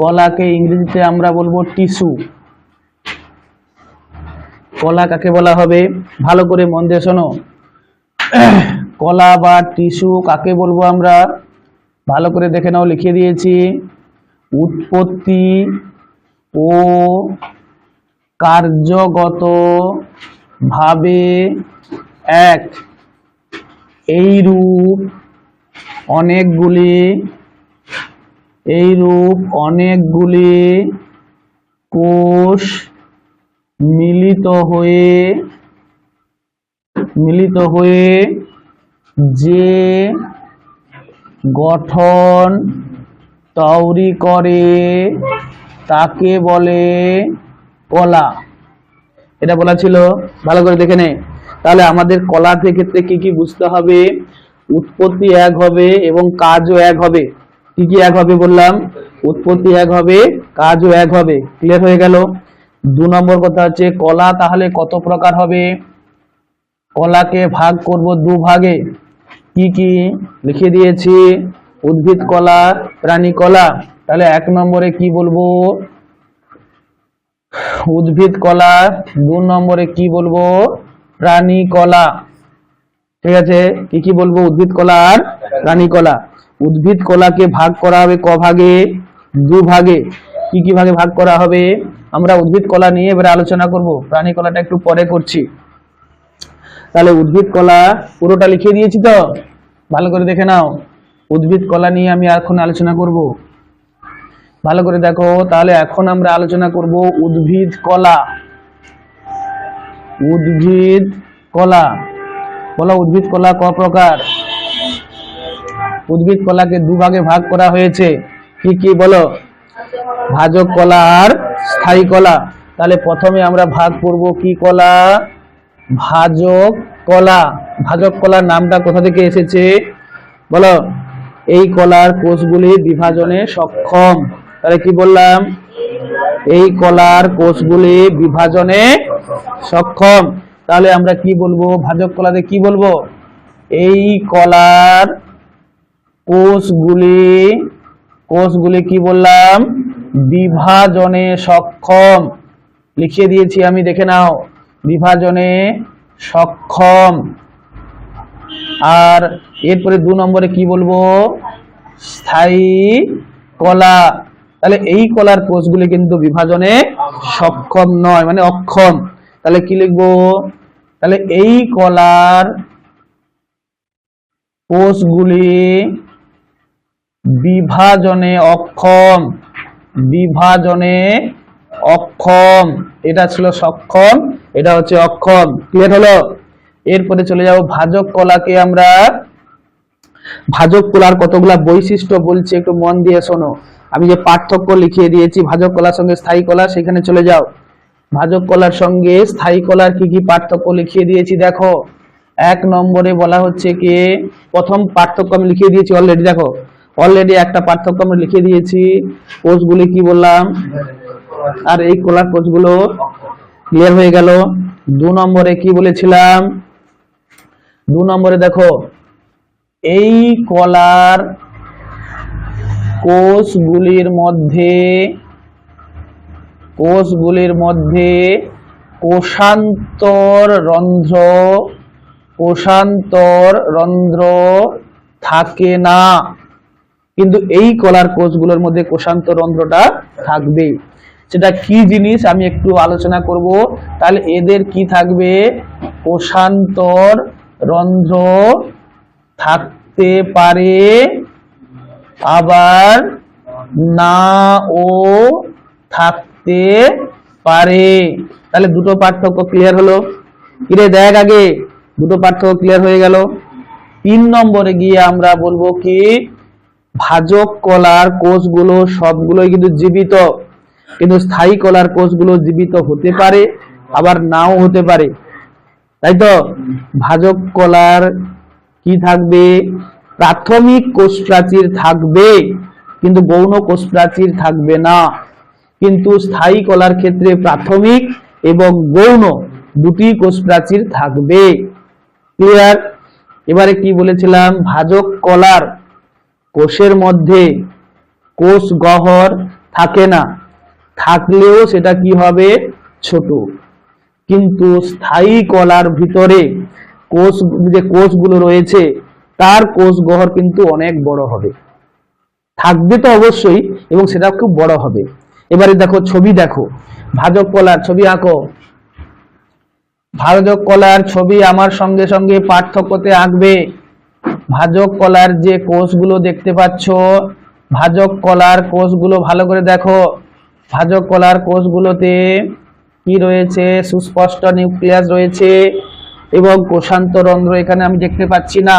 কলাকে ইংরেজিতে আমরা বলব টিস্যু কলা কাকে বলা হবে? ভালো করে মন দিয়ে শোনো। কলা বা টিস্যু কাকে বলব আমরা? ভালো করে দেখে নাও লিখে দিয়েছি। উৎপত্তি ও কার্যগত ভাবে এক। এই রূপ অনেকগুলি এই রূপ অনেকগুলি কোষ মিলিত হয়ে মিলিত হয়ে যে গঠন তৈরি করে, তাকে বলে কলা। এটা বলা ছিল। ভালো করে দেখে নে। তাহলে আমাদের কলার ক্ষেত্রে কি কি বুঝতে হবে? উৎপত্তি এক হবে এবং কাজও এক হবে। কি কি এক হবে বললাম? উৎপত্তি এক হবে, কাজও এক হবে। ক্লিয়ার হয়ে গেল? দু নম্বর কথা হচ্ছে, কলা তাহলে কত প্রকার হবে? কলাকে ভাগ করব দু ভাগে কি কি? লিখে দিয়েছি, উদ্ভিদ কলা, প্রাণী কলা। তাহলে এক নম্বরে কি বলব? উদ্ভিদ কলা। দু নম্বরে কি বলব? প্রাণী কলা। ঠিক আছে? কি কি বলব? উদ্ভিদ কলা আর প্রাণী কলা। উদ্ভিদ কলাকে ভাগ করা হবে ক ভাগে? দু ভাগে কি কি ভাগে ভাগ করা হবে? আমরা উদ্ভিদ কলা নিয়ে এবারে আলোচনা করব। প্রাণী কলাটা একটু পরে করছি। তাহলে উদ্ভিদ কলা পুরোটা লিখে দিয়েছি তো? ভালো করে দেখে নাও। উদ্ভিদ কলা নিয়ে আমি এখন আলোচনা করব। ভালো করে দেখো। তাহলে এখন আমরা আলোচনা করব উদ্ভিদ কলা। উদ্ভিদ কলা। বলো উদ্ভিদ কলা ক প্রকার? উদ্ভিদ কলাকে দুভাগে ভাগ করা হয়েছে। কি কি বলো? ভাজক কলা আর স্থায়ী কলা। তাহলে প্রথমে আমরা ভাগ করব কি কলা? ভাজক কলা। ভাজক কলার নামটা কোথা থেকে এসেছে? বলো। এই কলার কোষগুলি বিভাজনে সক্ষম। তাহলে কি বললাম? এই কলার কোষগুলি বিভাজনে সক্ষম। তাহলে আমরা কি বলব? ভাজক কলাতে কি বলব? এই কলার কোষগুলি কোষগুলি কি বললাম? বিভাজনে সক্ষম। লিখিয়ে দিয়েছি আমি, দেখে নাও। বিভাজনে সক্ষম। আর এরপরে দু নম্বরে কি বলব? স্থায়ী কলা। তাহলে এই কলার কোষগুলি কিন্তু বিভাজনে সক্ষম নয় মানে অক্ষম। তাহলে কি লিখব? তাহলে এই কলার কোষগুলি বিভাজনে অক্ষম। বিভাজনে অক্ষম। এটা ছিল সক্ষম, এটা হচ্ছে অক্ষম। ক্লিয়ার হলো? এরপরে চলে যাব ভাজক কলাকে আমরা। ভাজক কলার কতগুলা বৈশিষ্ট্য বলছি একটু মন দিয়ে শোনো। আমি যে পার্থক্য লিখিয়ে দিয়েছি, ভাজক কলার সঙ্গে স্থায়ী কলা, সেখানে চলে যাও। ভাজক কলার সঙ্গে স্থায়ী কলার কি কি পার্থক্য লিখিয়ে দিয়েছি দেখো। এক নম্বরে বলা হচ্ছে কি, প্রথম পার্থক্য আমি লিখিয়ে দিয়েছি অলরেডি দেখো। অলরেডি একটা পার্থক্য আমি লিখে দিয়েছি। কোষগুলি কি বললাম? আর এই কলার কোষগুলো ক্লিয়ার হয়ে গেল। দু নম্বরে কি বলেছিলাম? দু নম্বরে দেখো, এই কলার কোষগুলির মধ্যে কোষগুলির মধ্যে কোষান্তর রন্ধ্র কোষান্তর রন্ধ্র থাকে না। কিন্তু এই কলার কোষগুলোর মধ্যে কোষান্তর রন্ধ্রটা থাকবে। সেটা কি জিনিস আমি একটু আলোচনা করব। তাহলে এদের কি থাকবে? কোষান্তর রন্ধ্র থাকতে পারে, আবার না ও থাকতে পারে। তাহলে দুটো পার্থক্য ক্লিয়ার হলো? কিরে দেখ আগে, দুটো পার্থক্য ক্লিয়ার হয়ে গেল। তিন নম্বরে গিয়ে আমরা বলব কি ভাজক কলার কোষগুলো সবগুলোই কিন্তু জীবিত। কিন্তু স্থায়ী কলার কোষগুলো জীবিত হতে পারে, আবার নাও হতে পারে। তাই তো? ভাজক কলার কি থাকবে? প্রাথমিক কোষ প্রাচীর থাকবে, কিন্তু গৌণ কোষ প্রাচীর থাকবে না। কিন্তু স্থায়ী কলার ক্ষেত্রে প্রাথমিক এবং গৌণ দুটি কোষ প্রাচীর থাকবে। ক্লিয়ার এবারে কি বলেছিলাম? ভাজক কলার কোষের মধ্যে কোষ গহর থাকে না। থাকলেও সেটা কি হবে? ছোট। কিন্তু স্থায়ী কলার ভিতরে কোষ, যে কোষগুলো রয়েছে, তার কোষ গহর কিন্তু অনেক বড় হবে। থাকবে তো অবশ্যই এবং সেটা খুব বড় হবে। এবারে দেখো, ছবি দেখো। ভাজক কলার ছবি আঁকো। ভাজক কলার ছবি আমার সঙ্গে সঙ্গে পার্থক্যতে আঁকবে। ভাজক কলার যে কোষগুলো দেখতে পাচ্ছ, ভাজক কলার কোষগুলো ভালো করে দেখো। ভাজক কলার কোষগুলোতে কি রয়েছে? সুস্পষ্ট নিউক্লিয়াস রয়েছে এবং কোষান্তরন্ধ্র এখানে আমি দেখতে পাচ্ছি না।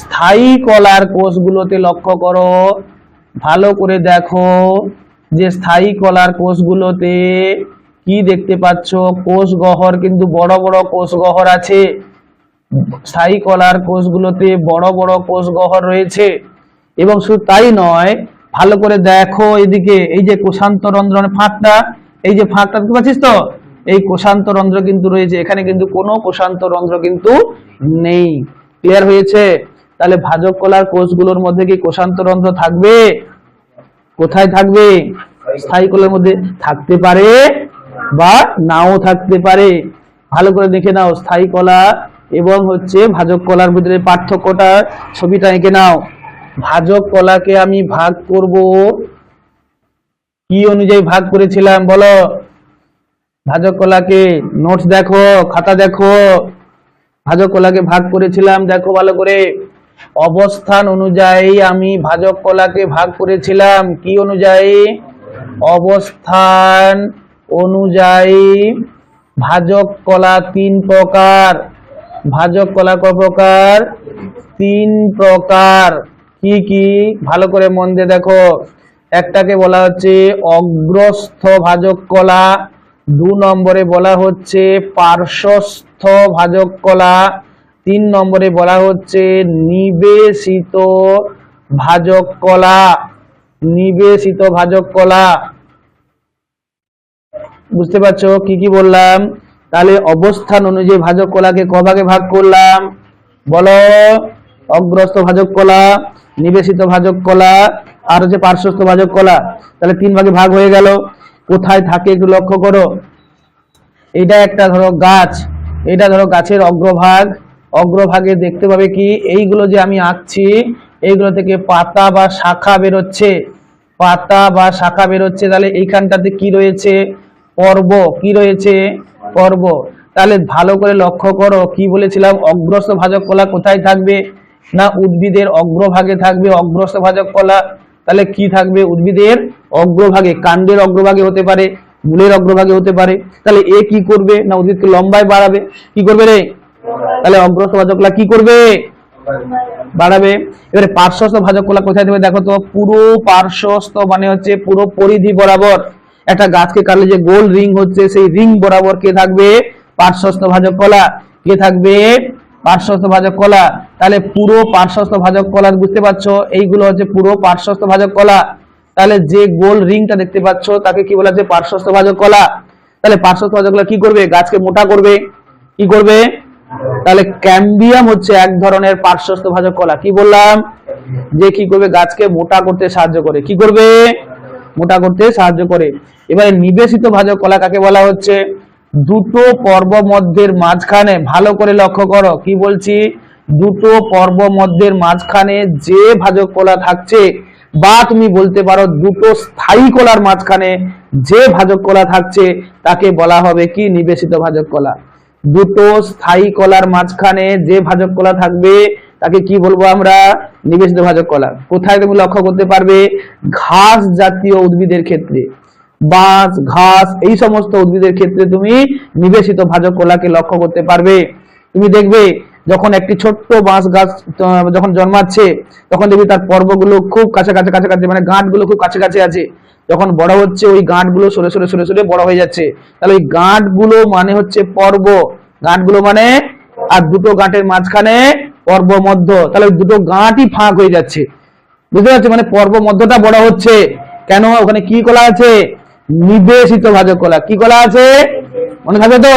স্থায়ী কলার কোষগুলোতে লক্ষ্য করো। ভালো করে দেখো যে স্থায়ী কলার কোষগুলোতে কি দেখতে পাচ্ছ? কোষ গহর কিন্তু বড় বড় কোষ গহর আছে। স্থায়ী কলার কোষগুলোতে বড় বড় কোষ গহর রয়েছে। এবং শুধু তাই নয়, ভালো করে দেখো এদিকে, এই যে কোষান্তরন্ধ্র মানে ফাঁকটা, এই যে ফাঁকটা দেখতে পাচ্ছিস তো? এই কোষান্তরন্ধ্র কিন্তু রয়েছে, এখানে কিন্তু কোনো কোষান্তরন্ধ্র কিন্তু নেই। ক্লিয়ার হয়েছে? তাহলে ভাজক কলার কোষগুলোর মধ্যে কি কোষান্তরন্ধ্র থাকবে? কোথায় থাকবে? স্থায়ী কলার মধ্যে থাকতে পারে বা নাও থাকতে পারে। ভালো করে দেখে নাও, স্থায়ী কলা এবং হচ্ছে ভাজক কলার ভিতরে পার্থক্যটা ছবিটা এঁকে নাও। ভাজক কলাকে আমি ভাগ করব। কি অনুযায়ী ভাগ করেছিলাম বলো? ভাজক কলাকে নোটস দেখো, খাতা দেখো। ভাজক কলাকে ভাগ করেছিলাম, দেখো ভালো করে। অবস্থান অনুযায়ী আমি ভাজক কলাকে ভাগ করেছিলাম। কি অনুযায়ী? অবস্থান অনুযায়ী ভাজক কলা তিন প্রকার। ভাজক কলা ক প্রকার? তিন প্রকার। কি কি? ভালো করে মন দিয়ে দেখো। একটাকে বলা হচ্ছে অগ্রস্থ ভাজক কলা। দু নম্বরে বলা হচ্ছে পার্শ্বস্থ ভাজক কলা। তিন নম্বরে বলা হচ্ছে নিবেশিত ভাজক কলা। নিবেশিত ভাজক কলা। বুঝতে পারছ? কি কি বললাম? তাহলে অবস্থান অনুযায়ী ভাজক কলাকে ক ভাগে ভাগ করলাম। বলো অগ্রস্ত ভাজক কলা, নিবেশিত ভাজক কলা, আর হচ্ছে পার্শ্বস্থ ভাজক কলা। তাহলে তিন ভাগে ভাগ হয়ে গেল। কোথায় থাকে একটু লক্ষ্য করো। এটা একটা ধরো গাছ। এটা ধরো গাছের অগ্রভাগ। অগ্রভাগে দেখতে পাবে কি? এইগুলো যে আমি আঁকছি, এইগুলো থেকে পাতা বা শাখা বেরোচ্ছে। পাতা বা শাখা বেরোচ্ছে। তাহলে এইখানটাতে কি রয়েছে? পর্ব কি রয়েছে? পর্ব। তাহলে ভালো করে লক্ষ্য করো, কি বলেছিলাম? অগ্রস্ত ভাজক কলা কোথায় থাকবে? না উদ্ভিদের অগ্রভাগে থাকবে অগ্রস্ত ভাজক কলা? তাহলে কি থাকবে উদ্ভিদের অগ্রভাগে? কাণ্ডের অগ্রভাগে হতে পারে, মূলের অগ্রভাগে হতে পারে। তাহলে এ কি করবে? না উদ্ভিদকে লম্বায় বাড়াবে? কি করবে রে? তাহলে অগ্রস্ত ভাজক কলা কি করবে? বাড়াবে। এবারে পার্শ্বস্থ ভাজক কলা কোথায় দেবে? দেখো তো, পুরো পার্শ্বস্থ মানে হচ্ছে পুরো পরিধি বরাবর। একটা গাছকে কাটলে যে গোল রিং হচ্ছে, সেই রিং বরাবর কে থাকবে? পার্শ্বস্থ ভাজক কলা। কে থাকবে? পার্শ্বস্থ ভাজক কলা। তাহলে পুরো পার্শ্বস্থ ভাজক কলা বুঝতে পারছ? এইগুলো হচ্ছে পুরো পার্শ্বস্থ ভাজক কলা। তাহলে যে গোল রিংটা দেখতে পাচ্ছ, তাকে কি বলা হচ্ছে পার্শ্বস্থ ভাজক কলা? তাহলে পার্শ্বস্থ ভাজক কলা কি করবে? গাছকে মোটা করবে। কি করবে? তাহলে ক্যাম্বিয়াম হচ্ছে এক ধরনের পার্শ্বস্থ ভাজক কলা। কি বললাম? যে কি করবে? গাছকে মোটা করতে সাহায্য করে। কি করবে? মোটা করতে সাহায্য করে। এবারে নিবেশিত ভাজক কলা কাকে বলা হচ্ছে? দুটো পর্ব মধ্যের মাঝখানে, ভালো করে লক্ষ্য করো, কি বলছি? দুটো পর্ব মধ্যের মাঝখানে যে ভাজক কলা থাকছে, বা তুমি বলতে পারো দুটো স্থায়ী কলার মাঝখানে যে ভাজক কলা থাকছে, তাকে বলা হবে কি? নিবেশিত ভাজক কলা। দুটো স্থায়ী কলার মাঝখানে যে ভাজক কলা থাকবে, তাকে কি বলব আমরা? নিবেশিত ভাজক কলা। কোথায় তুমি লক্ষ্য করতে পারবে? ঘাস জাতীয় উদ্ভিদের ক্ষেত্রে। বাঁশ, ঘাস, এই সমস্ত উদ্ভিদের ক্ষেত্রে তুমি নিবেশিত ভাজক কলাকে লক্ষ্য করতে পারবে। তুমি দেখবে যখন একটি ছোট্ট বাঁশ গাছ যখন জন্মাচ্ছে, তখন দেখবি তার পর্বগুলো খুব কাছে কাছে কাছে কাছে মানে গাঁটগুলো খুব কাছে কাছে আছে। যখন বড় হচ্ছে, ওই গাঁটগুলো সরে সরে সরে সরে বড় হয়ে যাচ্ছে। তাহলে ওই গাঁটগুলো মানে হচ্ছে পর্ব। গাঁটগুলো মানে আর দুটো গাঁটের মাঝখানে পর্ব মধ্য তাহলে দুটো গাঁটই ফাঁক হয়ে যাচ্ছে। বুঝতে পারছি? মানে পর্ব মধ্যটা বড় হচ্ছে। কেন? ওখানে কি কলা আছে? নিবেশিত ভাজক কলা। কি কলা আছে? মনে থাকবে তো?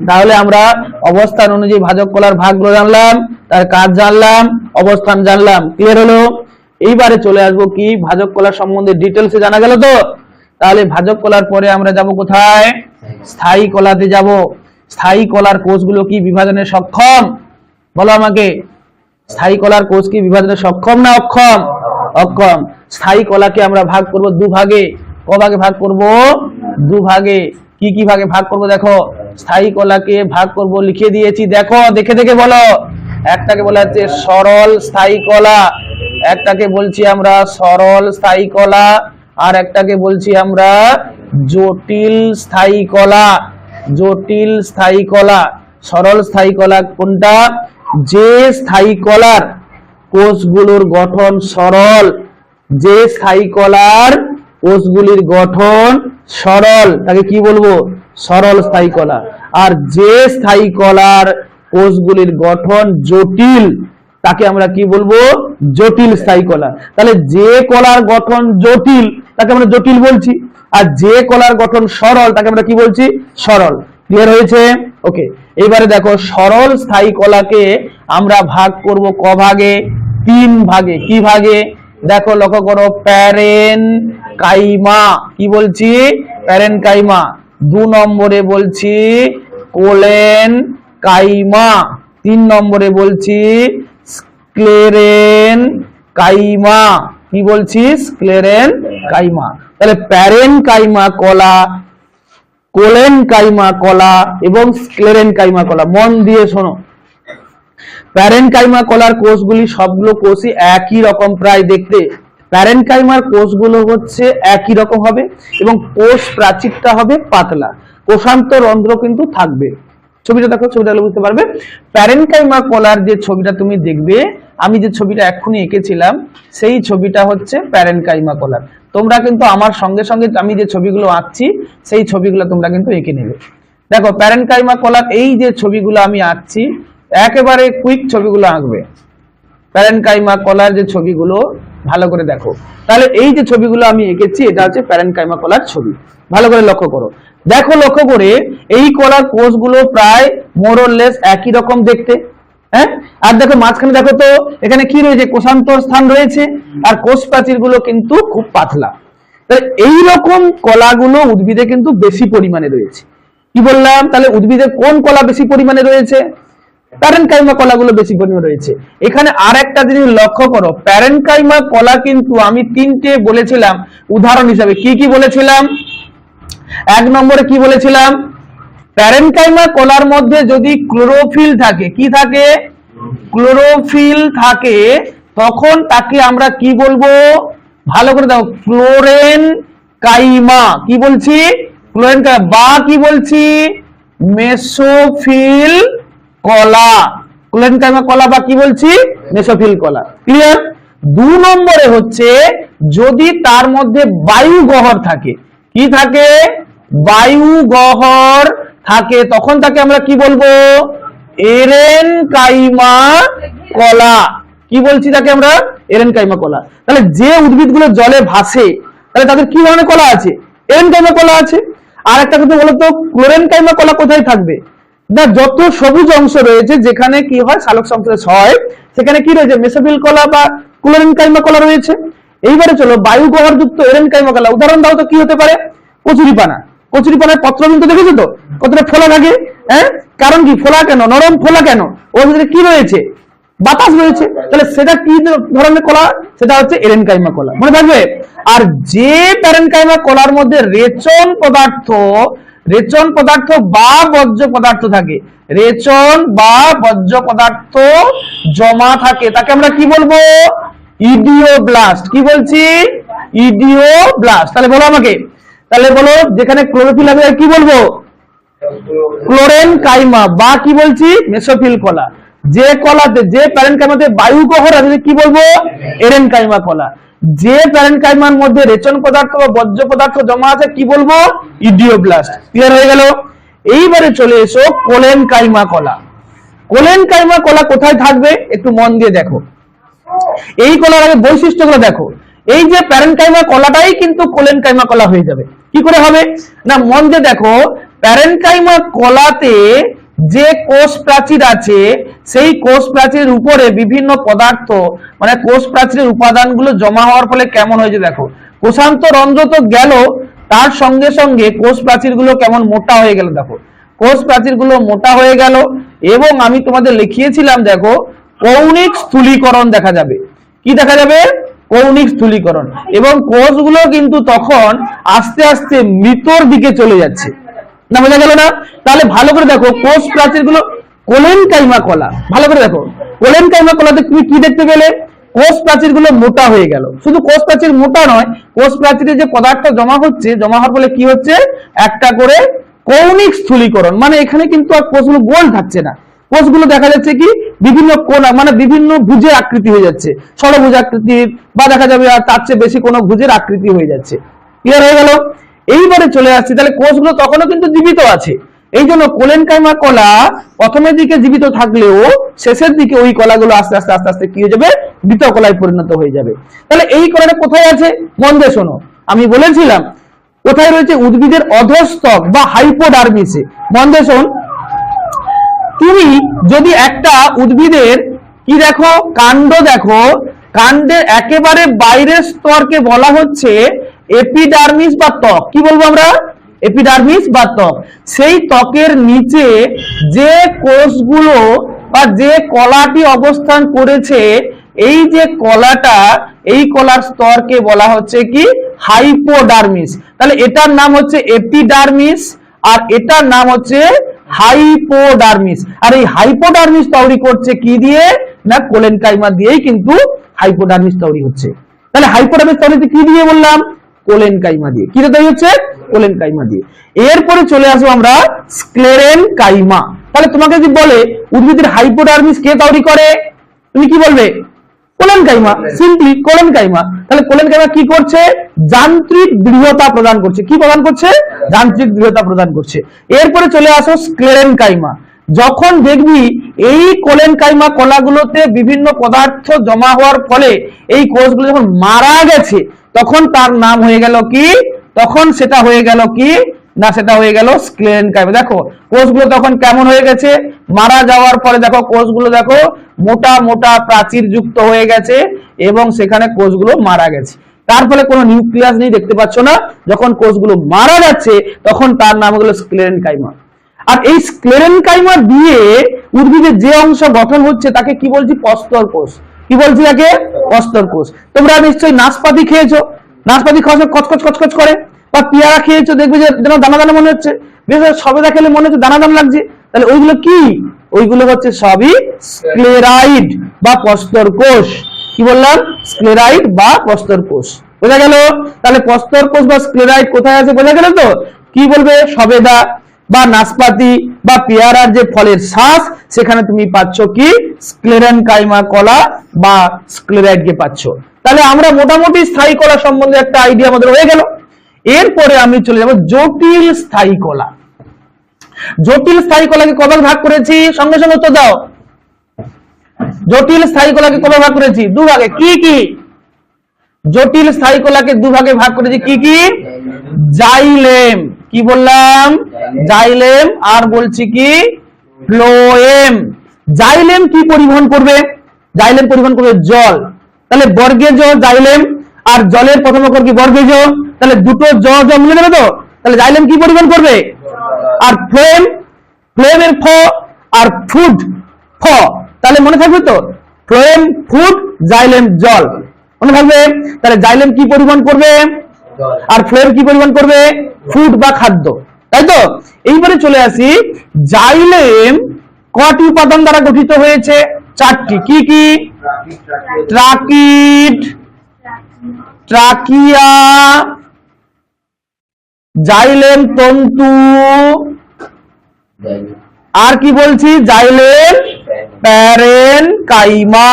তাহলে আমরা অবস্থান অনুযায়ী ভাজক কলার ভাগগুলো জানলাম, তার কাজ জানলাম, অবস্থান জানলাম। ক্লিয়ার হলো? এইবারে চলে আসব কি? ভাজক কলার সম্বন্ধে ডিটেলসে জানা গেল তো? তাহলে ভাজক কলার পরে আমরা যাব কোথায়? স্থায়ী কলাতে যাব। স্থায়ী কলার কোষগুলো কি বিভাজনে সক্ষম? বলো আমাকে। স্থায়ী কলার কোষ কি বিভাজনে সক্ষম না অক্ষম? অক্ষম। স্থায়ী কলাকে আমরা ভাগ করব দু ভাগে ক ভাগে করব? দু ভাগে কি কি ভাগে ভাগ করব দেখো? স্থায়ী কলাকে ভাগ করব, লিখে দিয়েছি। দেখো, দেখে দেখে বলো। একটাকে বলা হচ্ছে সরল স্থায়ী কলা। একটাকে বলছি আমরা সরল স্থায়ী কলা। আর একটাকে বলছি আমরা জটিল স্থায়ী কলা। জটিল স্থায়ী কলা। সরল স্থায়ী কলা কোনটা? যে স্থায়ী কলার কোষগুলোর গঠন সরল, যে স্থায়ী কলার কোষগুলির গঠন সরল, তাকে কি বলব? সরল স্থায়ী কলা। আর যে স্থায়ী কলার কোষগুলির গঠন জটিল, তাকে আমরা কি বলব? জটিল স্থায়ী কলা। তাহলে যে কলার গঠন জটিল, তাকে আমরা জটিল বলছি। আর যে কলার গঠন সরল, তাকে আমরা কি বলছি? সরল। ক্লিয়ার হয়েছে? ওকে এবারে দেখো, সরল স্থায়ী কলাকে আমরা ভাগ করব ক ভাগে? তিন ভাগে। কি ভাগে? দেখো, লক্ষ্য করো, প্যারেন কাইমা। কি বলছি? Parenchyma. দু নম্বরে বলছি কোলেন কাইমা। তিন নম্বরে বলছি স্ক্লেরেন কাইমা। কি বলছি? Sclerenchyma. তাহলে প্যারেন কাইমা কলা, কোলেন কাইমা কলা এবং স্ক্লেরেন কাইমা কলা। মন দিয়ে শোনো। প্যারেন কাইমা কলার কোষগুলি সবগুলো কোষই একই রকম প্রায় দেখতে। প্যারেনকাইমার কোষগুলো হচ্ছে একই রকম হবে এবং কোষ প্রাচীরটা হবে পাতলা। কোষান্ত রন্ধ্র কিন্তু থাকবে। ছবিটা দেখো, ছবিটা বুঝতে পারবে। প্যারেনকাইমা কলার যে ছবিটা তুমি দেখবে, আমি যে ছবিটা এক্ষুনি এঁকেছিলাম, সেই ছবিটা হচ্ছে প্যারেনকাইমা কলার। তোমরা কিন্তু আমার সঙ্গে সঙ্গে আমি যে ছবিগুলো আঁকছি, সেই ছবিগুলো তোমরা কিন্তু এঁকে নেবে। দেখো প্যারেনকাইমা কলার এই যে ছবিগুলো আমি আঁকছি, একেবারে কুইক ছবিগুলো আঁকবে। প্যারেনকাইমা কলার যে ছবিগুলো ভালো করে দেখো। তাহলে এই যে ছবিগুলো আমি এঁকেছি, এটা হচ্ছে প্যারেনকাইমা কলার ছবি। ভালো করে লক্ষ্য করো। দেখো, লক্ষ্য করে এই কলার কোষগুলো প্রায় মোরলেস একই রকম দেখতে হ্যাঁ? আর দেখো, মাঝখানে দেখো তো, এখানে কি রয়েছে? কোষান্তর স্থান রয়েছে, আর কোষ প্রাচীরগুলো কিন্তু খুব পাতলা। তাহলে এইরকম কলাগুলো উদ্ভিদে কিন্তু বেশি পরিমাণে রয়েছে। কি বললাম? তাহলে উদ্ভিদে কোন কলা বেশি পরিমাণে রয়েছে? প্যারেনকাইমা কলাগুলো বেশি পরিমাণে রয়েছে। এখানে আর একটা জিনিস লক্ষ্য করো, প্যারেনকাইমা কলা কিন্তু আমি তিনটে বলেছিলাম, উদাহরণ হিসাবে। কি কি বলেছিলাম? এক নম্বরে কি বলেছিলাম? প্যারেনকাইমা কলার মধ্যে যদি ক্লোরোফিল থাকে, কি থাকে? ক্লোরোফিল থাকে, তখন তাকে আমরা কি বলব? ভালো করে দাও ফ্লোরেন কাইমা কি বলছি? ফ্লোরেন কাইমা বা কি বলছি? মেসোফিল কলা। ক্লোরেন কাইমা কলা বা কি বলছি? মেসোফিল কলা। ক্লিয়ার দু নম্বরে হচ্ছে, যদি তার মধ্যে বায়ু গহর থাকে, কি থাকে? বায়ু গহর থাকে। তখন তাকে আমরা কি বলব? এরেন কাইমা কলা। কি বলছি তাকে আমরা? এরেন কাইমা কলা। তাহলে যে উদ্ভিদগুলো জলে ভাসে, তাহলে তাদের কি ধরনের কলা আছে? এরেন কাইমা কলা আছে। আর একটা কথা বলতো ক্লোরেন কাইমা কলা কোথায় থাকবে? যত সবুজ অংশ রয়েছে, যেখানে কি হয় সালোক সংশ্লেষ হয়, সেখানে কি রয়েছে? মেসোফিল কলা বা ক্লোরেন কাইমা কলা রয়েছে। এইবারে চলো, বায়ু গহরযুক্ত এরেন কাইমা কলা। উদাহরণ দাও তো, কি হতে পারে? কচুরিপানা। কচুরিপানার পত্রবিন্দু দেখেছ তো? কতটা ফোলা থাকে হ্যাঁ? কারণ কি, ফোলা কেন? নরম ফোলা কেন? ওর ভিতরে কি রয়েছে? বাতাস রয়েছে। তাহলে সেটা কি ধরনের কলা? সেটা হচ্ছে এরেনকাইমা কলা। মনে থাকবে? আর যে প্যারেনকাইমা কলার মধ্যে রেচন পদার্থ রেচন পদার্থ বা বর্জ্য পদার্থ থাকে। রেচন বা বর্জ্য পদার্থ জমা থাকে। তাকে আমরা কি বলব? ইডিওব্লাস্ট। কি বলছি? ইডিওব্লাস্ট। তাহলে বলো আমাকে। তাহলে বলো, যেখানে ক্লোরোফিল হবে কি বলব? ক্লোরেন কাইমা বা কি বলছি? মেসোফিল কলা। যে কলাতে, যে প্যারেন্ট কাইমাতে বায়ু গহর আছে কি বলব? এরেন কাইমা কলা। যে প্যারেন্ট কাইমার মধ্যে রেচন পদার্থ বা বর্জ্য পদার্থ জমা আছে, কি বলব? ইডিওব্লাস্ট। ক্লিয়ার হয়ে গেল? এইবারে চলে এসো কোলেন কাইমা কলা। কোলেন কাইমা কলা কোথায় থাকবে? একটু মন দিয়ে দেখো। এই কলার আগে বৈশিষ্ট্যগুলো দেখো। এই যে প্যারেনকাইমা কলাটাই কিন্তু কোলেনকাইমা কলা হয়ে যাবে। কি করে হবে? না, মন দিয়ে দেখো। প্যারেনকাইমা কলাতে যে কোষ প্রাচীর আছে সেই কোষ প্রাচীরের উপরে বিভিন্ন পদার্থ মানে কোষ প্রাচীরের উপাদানগুলো জমা হওয়ার ফলে কেমন হয়েছে দেখো। কোষান্ত রন্ধ্র তো গেল, তার সঙ্গে সঙ্গে কোষ প্রাচীরগুলো কেমন মোটা হয়ে গেল দেখো। কোষ প্রাচীরগুলো মোটা হয়ে গেল এবং আমি তোমাদের লিখিয়েছিলাম দেখো, কৌণিক স্থূলীকরণ দেখা যাবে। কি দেখা যাবে? কৌণিক স্থূলীকরণ। এবং কোষগুলো কিন্তু তখন আস্তে আস্তে মৃতর দিকে চলে যাচ্ছে। না বোঝা গেল না? তাহলে ভালো করে দেখো, কোষ প্রাচীরগুলো কোলেন কাইমা কলা। ভালো করে দেখো। কোলেন কাইমা কলাতে তুমি কি দেখতে পেলে? কোষ প্রাচীরগুলো মোটা হয়ে গেল। শুধু কোষ প্রাচীর মোটা নয়, কোষ প্রাচীরে যে পদার্থ জমা হচ্ছে, জমা হওয়ার ফলে কি হচ্ছে? একটা করে কৌণিক স্থূলীকরণ। মানে এখানে কিন্তু আর কোষগুলো গোল থাকছে না। কোষগুলো দেখা যাচ্ছে কি? বিভিন্ন কোণ মানে বিভিন্ন ভুজের আকৃতি হয়ে যাচ্ছে। ষড়ভুজ আকৃতির, বা দেখা যাবে আর তার চেয়ে বেশি কোনো ভুজের আকৃতি হয়ে যাচ্ছে। ক্লিয়ার হয়ে গেল? এইবারে চলে আসছি। তাহলে কোষগুলো তখনও কিন্তু জীবিত আছে। এই জন্য কোলেন কাইমা কলা প্রথমের দিকে জীবিত থাকলেও শেষের দিকে ওই কলাগুলো আস্তে আস্তে আস্তে আস্তে কি হয়ে যাবে? মৃত কলায় পরিণত হয়ে যাবে। তাহলে এই কলাটা কোথায় আছে? দিয়ে শোনো। আমি বলেছিলাম, কোথায় রয়েছে? উদ্ভিদের অধস্তক বা হাইপোডার্মিসে দিয়ে শোন। তুমি যদি একটা উদ্ভিদের কি দেখো? কাণ্ড দেখো কাণ্ডের একেবারে বাইরের স্তরকে বলা হচ্ছে এপিডার্মিস বা ত্বক। কি বলব আমরা? এপিডার্মিস বা ত্বক। সেই ত্বকের নিচে যে কোষগুলো বা যে কলাটি অবস্থান করেছে, এই যে কলাটা, এই কলার স্তরকে বলা হচ্ছে কি? হাইপোডার্মিস তাহলে এটার নাম হচ্ছে এপিডার্মিস আর এটার নাম হচ্ছে হাইপোডার্মিস আর এই হাইপোডার্মিস তৈরি করছে কি দিয়ে? না কোলেনকাইমা দিয়েই কিন্তু হাইপোডার্মিস তৈরি হচ্ছে। তাহলে হাইপোডার্মিস তৈরি কি দিয়ে বললাম? কোলেনকাইমা দিয়ে। কি তৈরি হচ্ছে? কোলেনকাইমা দিয়ে। এরপরে চলে আসব আমরা স্ক্লেরেন কাইমা। তাহলে তোমাকে যদি বলে, উদ্ভিদের হাইপোডার্মিস কে তৈরি করে? তুমি কি বলবে? কোলেন কাইমা। Simply collenchyma. তাহলে কোলেন কাইমা কি করছে? যান্ত্রিক দৃঢ়তা প্রদান করছে। কি প্রদান করছে? যান্ত্রিক দৃঢ়তা প্রদান করছে। এরপরে চলে আসো স্ক্লেরেন কাইমা। যখন দেখবি এই কোলেন কাইমা কলাগুলোতে বিভিন্ন পদার্থ জমা হওয়ার ফলে এই কোষগুলো যখন মারা গেছে, তখন তার নাম হয়ে গেল কি? তখন সেটা হয়ে গেল কি? না, সেটা হয়ে গেল স্ক্লেরেন কাইমা দেখো, কোষগুলো তখন কেমন হয়ে গেছে? মারা যাওয়ার পরে দেখো, কোষগুলো দেখো মোটা মোটা প্রাচীর যুক্ত হয়ে গেছে এবং সেখানে কোষগুলো মারা গেছে। তার ফলে কোনো নিউক্লিয়াস নেই, দেখতে পাচ্ছ না? যখন কোষগুলো মারা যাচ্ছে, তখন তার নাম হলো স্ক্লেরেন কাইমা আর এই স্ক্লেরেন কাইমা দিয়ে উদ্ভিদের যে অংশ গঠন হচ্ছে, তাকে কি বলছি? প্রস্তর কোষ। কি বলছি তাকে? প্রস্তর কোষ। তোমরা নিশ্চয়ই নাশপাতি খেয়েছো। নাশপাতি খাওয়া কচকচ কচকচ করে। বা পেয়ারা খেয়েছো, দেখবে যে যেন দানা দানা মনে হচ্ছে। বেশ সবেদা খেলে মনে হচ্ছে দানা দানা লাগছে। তাহলে ওইগুলো কি? ওইগুলো হচ্ছে সবই স্ক্লেরাইড বা প্রস্তর কোষ কি বললাম? স্ক্লেরাইড বা প্রস্তর কোষ বোঝা গেল? তাহলে প্রস্তর কোষ বা স্ক্লেরাইড কোথায় আছে? বোঝা গেল তো? কি বলবে? সবেদা। বা নাশপাতি বা পেয়ারার যে ফলের শ্বাস, সেখানে তুমি পাচ্ছ কি? স্ক্লেরেন কাইমা কলা বা স্ক্লেরাইড কে পাচ্ছ। তাহলে আমরা মোটামুটি স্থায়ী কলা সম্বন্ধে একটা আইডিয়া আমাদের হয়ে গেল। এরপরে আমি চলে যাব জটিল স্থায়ী কলা। জটিল স্থায়ী কলাকে কবে ভাগ করেছি? সঙ্গে সঙ্গে উত্তর দাও। জটিল স্থায়ী কলাকে কবে ভাগ করেছি? দু ভাগে কি কি? জটিল স্থায়ী কলাকে দু ভাগে ভাগ করেছি কি কি? জাইলেম। কি বললাম? জাইলেম। আর বলছি কি? ফ্লোয়েম। জাইলেম কি পরিবহন করবে? জাইলেম পরিবহন করবে জল। তাহলে বর্গে জ জাইলেম আর জলের প্রথম অক্ষর কি বর্গে জ? তাহলে দুটো জ জ মিলে যাবে তো? তাহলে জাইলেম কি পরিবহন করবে? আর ফ্লেম ফ্লেমের ফ আর ফুড ফ। তাহলে মনে থাকবে তো? ফ্লেম ফুড জাইলেম জল। মনে থাকবে? তাহলে জাইলেম কি পরিবহন করবে? আর ফ্লেম কি পরিমাণ করবে? ফুড বা খাদ্য। তাই তো? এইবারে চলে আসি, জাইলেম কটি উপাদান দ্বারা গঠিত হয়েছে? চারটি। কি কি? ট্রাকিড। ট্রাকিয়া। জাইলেম তন্তু। আর কি বলছি? Xylem parenchyma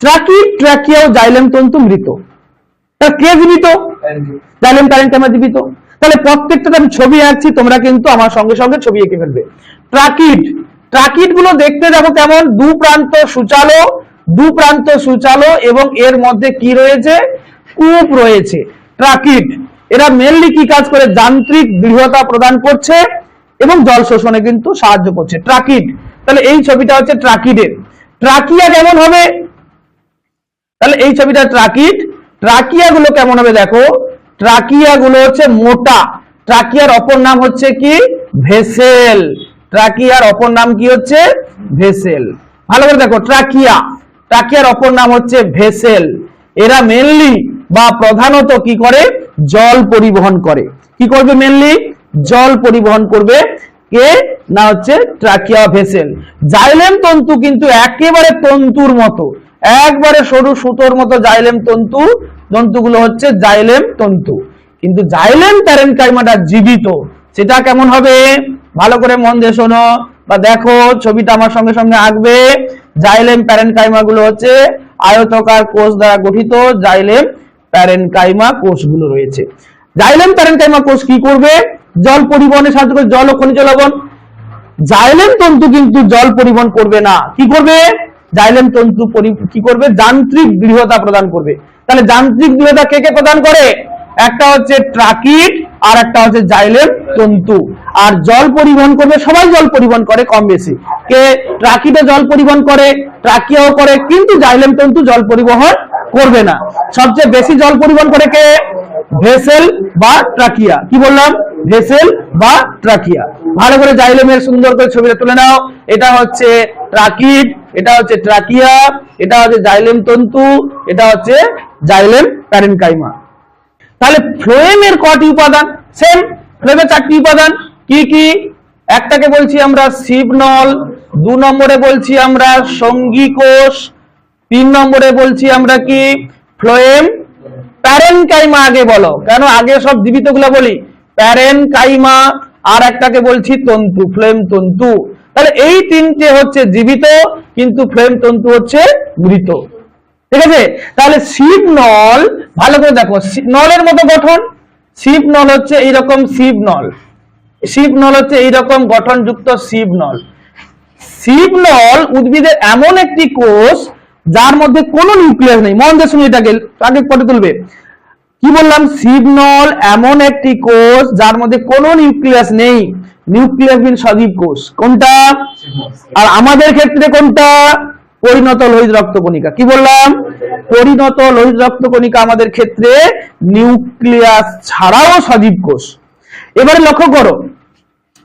tracheid, trachea ও জাইলেম তন্তু মৃত। তা কে জীবিত জাইলেম প্যারেন কাইমা জীবিত তাহলে প্রত্যেকটা আমি ছবি আঁকছি তোমরা কিন্তু আমার সঙ্গে সঙ্গে ছবি এঁকে ফেলবে। ট্রাকিড ট্রাকিডগুলো দেখতে দেখো কেমন? দু প্রান্ত সুচালো দু প্রান্ত সুচালো এবং এর মধ্যে কি রয়েছে? কূপ রয়েছে। ট্রাকিড এরা মেনলি কি কাজ করে? যান্ত্রিক দৃঢ়তা প্রদান করছে এবং জল শোষণে কিন্তু সাহায্য করছে। ট্রাকিড তাহলে এই ছবিটা হচ্ছে ট্রাকিডের ট্রাকিয়া কেমন হবে? তাহলে এই ছবিটা ট্রাকিড ট্রাকিয়া গুলো কেমন হবে দেখো? ট্রাকিয়া গুলো হচ্ছে মোটা। ট্রাকিয়ার অপর নাম হচ্ছে কি? ভেসেল। ট্রাকিয়ার অপর নাম কি হচ্ছে? ভেসেল। ভালো করে দেখো, ট্রাকিয়া। ট্রাকিয়ার অপর নাম হচ্ছে ভেসেল। এরা মেনলি বা প্রধানত কি করে? জল পরিবহন করে। কি করবে মেনলি জল পরিবহন করবে। কে? না হচ্ছে ট্রাকিয়া ভেসেল। জাইলেম তন্তু কিন্তু একেবারে তন্তুর মতো। একবারে সরু সুতোর মতো জাইলেম তন্তু, তন্তুগুলো হচ্ছে জাইলেম তন্তু। কিন্তু জাইলেম প্যারেনকাইমাটা জীবিত, সেটা কেমন হবে? ভালো করে মন দিয়ে শোনো বা দেখো, ছবিটা আমার সঙ্গে সঙ্গে আঁকবে। জাইলেম প্যারেনকাইমা গুলো হচ্ছে আয়তকার কোষ দ্বারা গঠিত, জাইলেম প্যারেনকাইমা কোষগুলো রয়েছে। জাইলেম প্যারেনকাইমা কোষ কি করবে? জল পরিবহনে সাহায্য করে, জল ও খনিজ লবণ। জাইলেম তন্তু কিন্তু জল পরিবহন করবে না। কি করবে? জাইলেম তন্তু কি করবে? যান্ত্রিক দৃঢ়তা প্রদান করবে। তাহলে যান্ত্রিক দৃঢ়তা কে কে প্রদান করে? একটা হচ্ছে ট্রাকিট, আর একটা হচ্ছে জাইলেম তন্তু। আর জল পরিবহন করবে, সবাই জল পরিবহন করে কম বেশি। কে? ট্রাকিটে জল পরিবহন করে, ট্রাকিয়াও করে, কিন্তু জাইলেম তন্তু জল পরিবহন করবে না। সবচেয়ে বেশি জল পরিবহন করে কে? ভেসেল বা ট্রাকিয়া। কি বললাম? ভেসেল বা ট্রাকিয়া। ভালো করে জাইলেমের সুন্দর করে ছবিটা তুলে নাও। এটা হচ্ছে ট্রাকিড এটা হচ্ছে ট্রাকিয়া, এটা হচ্ছে জাইলেম তন্তু, এটা হচ্ছে জাইলেম প্যারেনকাইমা। তাহলে ফ্লোয়েমের কটি উপাদান? সেম ফ্লোয়েমের চারটি উপাদান। কি কি? একটাকে বলছি আমরা শিবনল দু নম্বরে বলছি আমরা সঙ্গী কোষ, তিন নম্বরে বলছি আমরা কি? ফ্লোয়েম, প্যারেনকাইমা আগে বলো। কেন? আগে সব জীবিতগুলা বলি। প্যারেনকাইমা, আর একটাকে বলছি তন্তু ফ্লেম তন্তু। তাহলে এই তিনটে হচ্ছে জীবিত কিন্তু ফ্লেম তন্তু হচ্ছে মৃত। ঠিক আছে? তাহলে শিব নল, ভালো করে দেখো নলের মতো গঠন। শিব নল হচ্ছে এইরকম শিব নল। শিব নল হচ্ছে এইরকম গঠনযুক্ত শিব নল। শিবনল উদ্ভিদের এমন একটি কোষ যার মধ্যে কোনো নিউক্লিয়াস নেই। মন দিয়ে শুনি এটাকে, আগে পটে তুলবে। কি বললাম? শিবনল এমন একটি কোষ যার মধ্যে কোনো নিউক্লিয়াস নেই। নিউক্লিয়াস বিন সজীব কোষ। কোনটা? আর আমাদের ক্ষেত্রে কোনটা? পরিণত লোহিত রক্তকণিকা কি বললাম? পরিণত লোহিত রক্তকণিকা আমাদের ক্ষেত্রে নিউক্লিয়াস ছাড়াও সজীব কোষ। এবারে লক্ষ্য করো।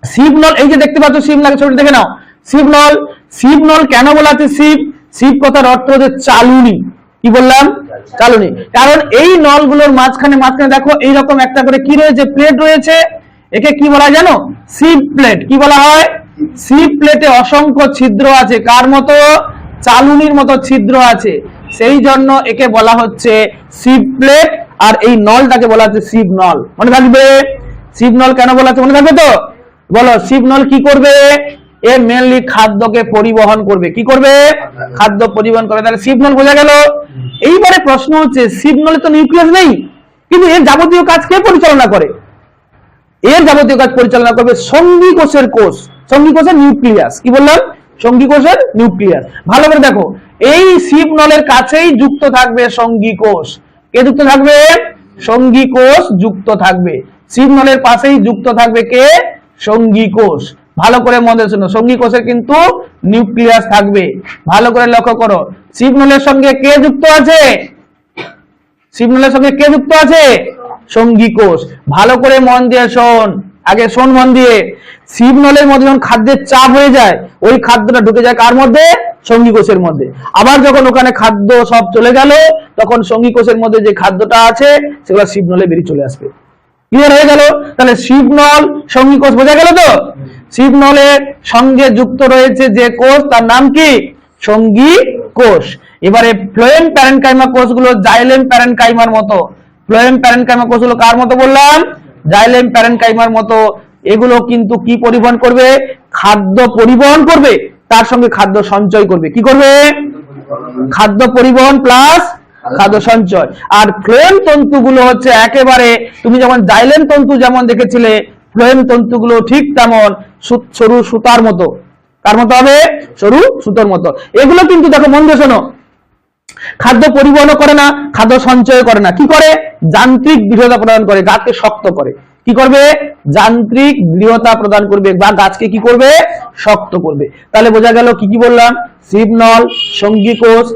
শিবনল এই যে দেখতে পাচ্ছ শিব নাকি ছবিটা দেখে নাও। শিবনল শিবনল কেন বলা আছে শিব শিব কথার অর্থ হচ্ছে চালুনি। কি বললাম? চালুনি কারণ এই নলগুলোর মাঝখানে মাঝখানে দেখো এইরকম একটা করে কি রয়েছে? প্লেট রয়েছে। একে কি বলা জানো? শিব প্লেট কি বলা হয়? শিব প্লেটে অসংখ্য ছিদ্র আছে। কার মতো? চালুনির মতো ছিদ্র আছে। সেই জন্য একে বলা হচ্ছে শিব প্লেট আর এই নলটাকে বলা হচ্ছে শিব নল। মনে থাকবে? শিব নল কেন বলা হচ্ছে? মনে থাকবে তো? বলো শিবনল কি করবে? এ মেনলি খাদ্যকে পরিবহন করবে। কি করবে? খাদ্য পরিবহন করে তাহলে শিবনল বোঝা গেল? এইবারে প্রশ্ন হচ্ছে শিবনলে তো নিউক্লিয়াস নেই, কিন্তু এর যাবতীয় কাজ কে পরিচালনা করে? এর যাবতীয় কাজ পরিচালনা করবে সঙ্গী কোষের কোষ। সঙ্গী কোষের নিউক্লিয়াস কি বললাম? সঙ্গী কোষের নিউক্লিয়াস ভালো করে দেখো, এই শিবনলের কাছেই যুক্ত থাকবে সঙ্গী কোষ। কে যুক্ত থাকবে? সঙ্গী কোষ যুক্ত থাকবে। শিবনলের পাশেই যুক্ত থাকবে কে? সঙ্গী কোষ। ভালো করে মনে শোনো। সঙ্গী কোষের কিন্তু নিউক্লিয়াস থাকবে। ভালো করে লক্ষ্য করো। শিবনলের সঙ্গে কে যুক্ত আছে? শিবনলের সঙ্গে কে যুক্ত আছে? সঙ্গী কোষ। ভালো করে মন দিয়ে শোন। আগে শোন মন দিয়ে। শিবনলের মধ্যে যখন খাদ্যের চাপ হয়ে যায়, ওই খাদ্যটা ঢুকে যায় কার মধ্যে? সঙ্গী কোষের মধ্যে। আবার যখন ওখানে খাদ্য সব চলে গেল, তখন সঙ্গী কোষের মধ্যে যে খাদ্যটা আছে, সেগুলো শিবনলে বেরিয়ে চলে আসবে। ক্লিয়ার হয়ে গেল? তাহলে শিবনল সঙ্গী কোষ বোঝা গেল তো? শিবনলের সঙ্গে যুক্ত রয়েছে যে কোষ, তার নাম কি? সঙ্গী কোষ। এবারে ফ্লোয়েম প্যারেনকাইমা কোষগুলো জাইলেম প্যারেনকাইমার মতো। ফ্লোয়েম প্যারেনকাইমা কোষগুলো কার মতো বললাম? জাইলেম প্যারেনকাইমার মতো। এগুলো কিন্তু কি পরিবহন করবে? খাদ্য পরিবহন করবে। তার সঙ্গে খাদ্য সঞ্চয় করবে। কি করবে? খাদ্য পরিবহন প্লাস খাদ্য সঞ্চয়। আর ফ্লোয়েম তন্তুগুলো হচ্ছে একেবারে, তুমি যেমন জাইলেম তন্তু যেমন দেখেছিলে ফ্লোয়েম তন্তুগুলো ঠিক তেমন সরু সুতার মতো। কার মতো হবে? সরু সুতোর মতো। এগুলো কিন্তু দেখো, মন শোনো। খাদ্য পরিবহন করে না, খাদ্য সঞ্চয় করে না। কি করে? যান্ত্রিক দৃঢ়তা প্রদান করে, গাছকে শক্ত করে। কি করবে? যান্ত্রিক দৃঢ়তা প্রদান করবে বা গাছকে কি করবে? শক্ত করবে। তাহলে বোঝা গেল কি কি বললাম? শিবনল সঙ্গী কোষ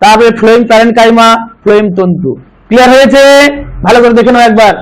তারপরে ফ্লোয়েম প্যারেন্ট কাইমা ফ্লোয়েম তন্তু। ক্লিয়ার হয়েছে? ভালো করে দেখে নাও একবার।